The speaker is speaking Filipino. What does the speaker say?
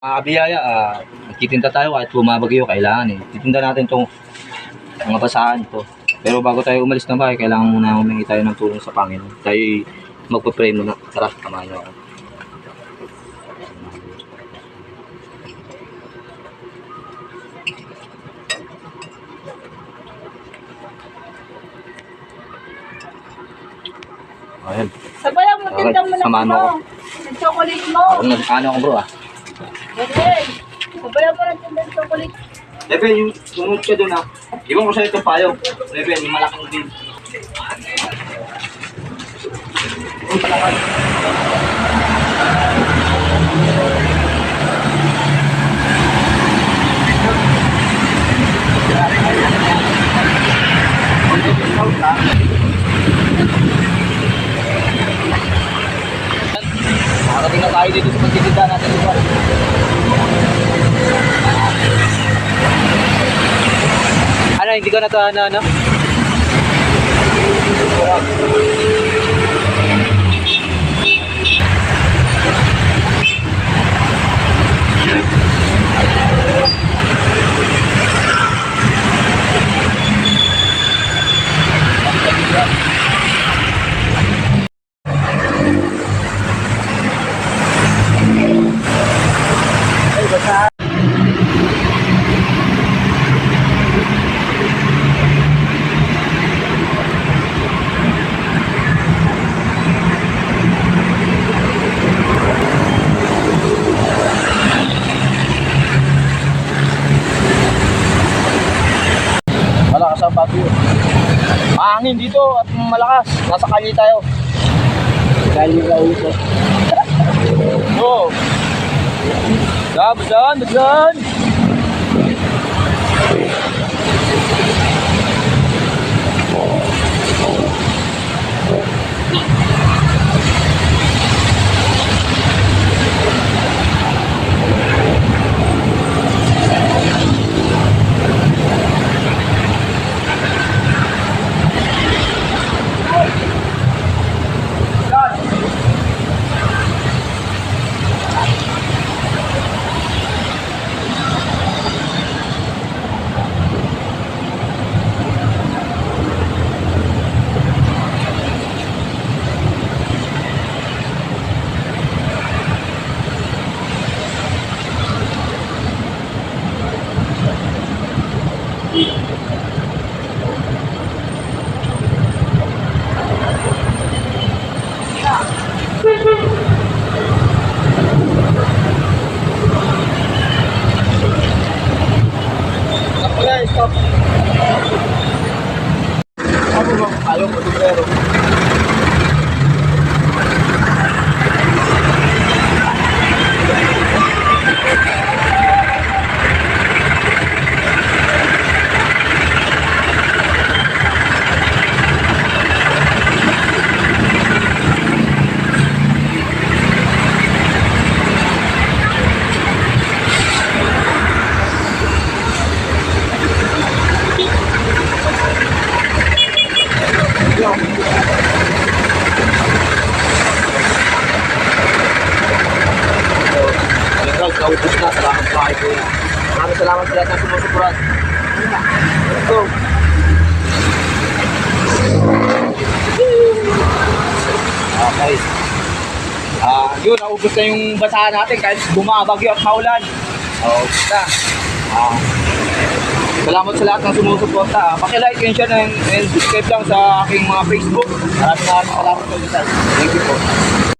Mga kabiyaya, ah, nagtitinda tayo kahit bumabagyo, kailangan eh. Titinda natin itong mga basahan ito. Pero bago tayo umalis ng bahay, kailangan muna humingi tayo ng tulong sa Panginoon. Tayo magpa-pray muna. Tara, samahan niyo ako. Ayan. Sabayan mo, Okay, tinda mo na samahan mo ano. ako. Ng chocolate mo. Ako nag-ano ako bro ah. Sabayan mo ng tinda ng chocolate. Leben, yung sumunod ka dun ah. Iwan ko sa itong payo. Leben, yung malaking din. Uy, palakad. Nakakating na tayo dito sa pagtitinda natin. Ano, hindi ko na to ano, ano? Mahangin dito at malakas. Nasa kalye tayo. Kalye ka uso. Oo. Daan, daan, daan. Naubos na. Sa kayo kuya. Maraming salamat sa lahat ng sumusupuran. Let's go. Okay. Ah, yun, naubos na yung basahan natin kahit bumabagyo at maulan. Naubos na. Ah, salamat sa lahat ng sumusuporta. Paki-like and share and, and subscribe lang sa aking mga Facebook. Maraming maraming salamat po. Thank you po.